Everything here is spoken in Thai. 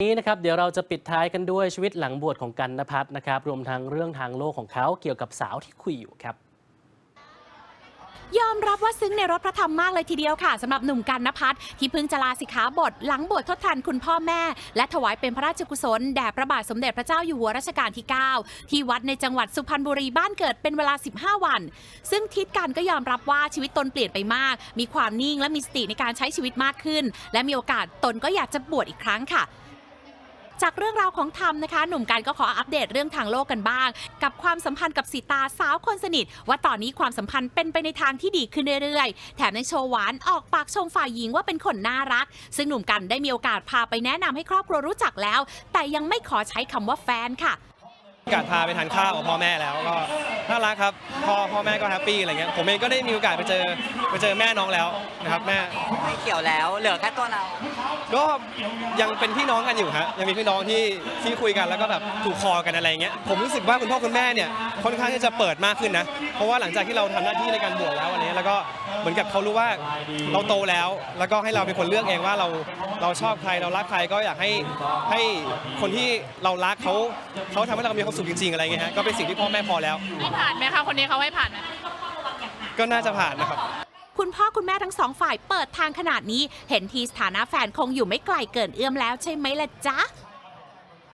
นี้นะครับเดี๋ยวเราจะปิดท้ายกันด้วยชีวิตหลังบวชของกันนภัทรนะครับรวมทั้งเรื่องทางโลกของเขาเกี่ยวกับสาวที่คุยอยู่ครับยอมรับว่าซึ้งในรถพระธรรมมากเลยทีเดียวค่ะสำหรับหนุ่มกันนภัทรที่เพิ่งจะลาสิกขาบทหลังบวชทดแทนคุณพ่อแม่ และถวายเป็นพระราชกุศลแด่พระบาทสมเด็จพระเจ้าอยู่หัวรัชกาลที่ 9 ที่วัดในจังหวัดสุพรรณบุรีบ้านเกิดเป็นเวลา 15 วัน ซึ่งทิศกันก็ยอมรับว่าชีวิตตนเปลี่ยนไปมาก มีความนิ่งและมีสติในการใช้ชีวิตมากขึ้น และมีโอกาสตนก็อยากจะบวชอีกครั้งค่ะ จากเรื่องราวของธรรมนะคะ หนุ่มกันก็ขออัปเดตเรื่องทางโลกกันบ้าง กับความสัมพันธ์กับสีตาสาวคนสนิท ว่าตอนนี้ความสัมพันธ์เป็นไปในทางที่ดีขึ้นเรื่อยๆ แถมในโชว์หวานออกปากชมฝ่ายหญิงว่าเป็นคนน่ารัก ซึ่งหนุ่มกันได้มีโอกาสพาไปแนะนำให้ครอบครัวรู้จักแล้ว แต่ยังไม่ขอใช้คำว่าแฟนค่ะ โอกาสพาไปทานข้าวกับพ่อแม่แล้วก็น่ารักครับพ่อพ่อแม่ก็แฮปปี้อะไรเงี้ยผมเองก็ได้มีโอกาสไปเจอไปเจอแม่น้องแล้วนะครับแม่ไม่เกี่ยวแล้ว เหลือแค่ตัวเรา ก็ยังเป็นพี่น้องกันอยู่ฮะยังมีพี่น้องที่ที่คุยกันแล้วก็แบบถูกคอกันอะไรเงี้ยผมรู้สึกว่าคุณพ่อคุณแม่เนี่ยค่อนข้างที่จะเปิดมากขึ้นนะเพราะว่าหลังจากที่เราทำหน้าที่ในการบวชแล้วอะไรเงี้ยแล้วก็เหมือนกับเขารู้ว่าเราโตแล้ว แล้วก็ให้เราเป็นคนเลือกเองว่าเราเราชอบใครเรารักใครก็อยากให้ให้คนที่เรารักเขาเขาทำให้เรามีความสุขจริงๆอะไรเงี้ยฮะก็เป็นสิ่งที่พ่อแม่พอแล้ว ให้ผ่านไหมคะคนนี้เขาให้ผ่านไหมก็น่าจะผ่านนะครับ คุณพ่อคุณแม่ทั้งสองฝ่ายเปิดทางขนาดนี้ เห็นทีสถานะแฟนคงอยู่ไม่ไกลเกินเอื้อมแล้วใช่ไหมล่ะจ๊ะ